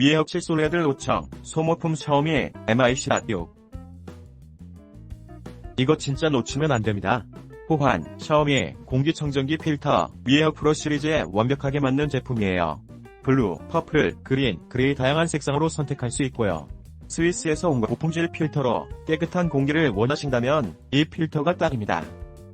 위에 칠솔레들 5청, 소모품 샤오미 MIC.6 이거 진짜 놓치면 안 됩니다. 호환, 샤오미, 공기청정기 필터, 위에어 프로 시리즈에 완벽하게 맞는 제품이에요. 블루, 퍼플, 그린, 그레이 다양한 색상으로 선택할 수 있고요. 스위스에서 온 고품질 필터로 깨끗한 공기를 원하신다면 이 필터가 딱입니다.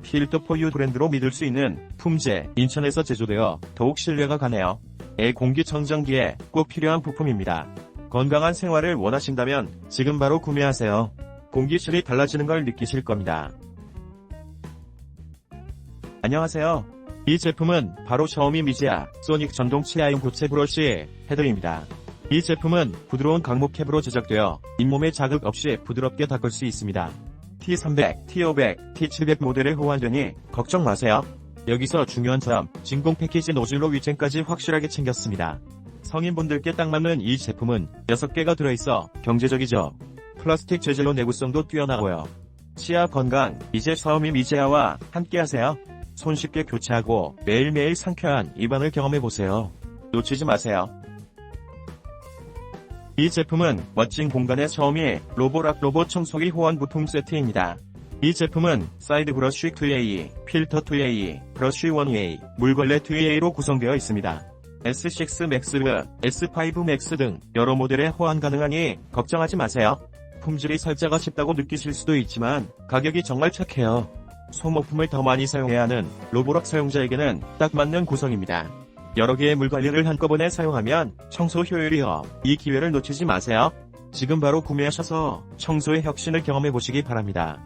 필터 포유 브랜드로 믿을 수 있는 품제, 인천에서 제조되어 더욱 신뢰가 가네요. 애 공기청정기에 꼭 필요한 부품입니다. 건강한 생활을 원하신다면 지금 바로 구매하세요. 공기질이 달라지는 걸 느끼실 겁니다. 안녕하세요. 이 제품은 바로 샤오미 미지아 소닉 전동 치아용 고체 브러쉬 헤드입니다. 이 제품은 부드러운 강목 캡으로 제작되어 잇몸에 자극 없이 부드럽게 닦을 수 있습니다. T300, T500, T700 모델에 호환되니 걱정 마세요. 여기서 중요한 점, 진공 패키지 노즐로 위생까지 확실하게 챙겼습니다. 성인분들께 딱 맞는 이 제품은 6개가 들어있어 경제적이죠. 플라스틱 재질로 내구성도 뛰어나고요. 치아 건강, 이제 샤오미 미제아와 함께하세요. 손쉽게 교체하고 매일매일 상쾌한 입안을 경험해보세요. 놓치지 마세요. 이 제품은 멋진 공간의 샤오미 로보락 로봇 청소기 호환 부품 세트입니다. 이 제품은 사이드 브러쉬 2A, 필터 2A, 브러쉬 1A, 물걸레 2A로 구성되어 있습니다. S6 맥스, S5 맥스 등 여러 모델에 호환 가능하니 걱정하지 마세요. 품질이 살짝 아 쉽다고 느끼실 수도 있지만 가격이 정말 착해요. 소모품을 더 많이 사용해야 하는 로보락 사용자에게는 딱 맞는 구성입니다. 여러 개의 물 관리를 한꺼번에 사용하면 청소 효율이 업. 이 기회를 놓치지 마세요. 지금 바로 구매하셔서 청소의 혁신을 경험해 보시기 바랍니다.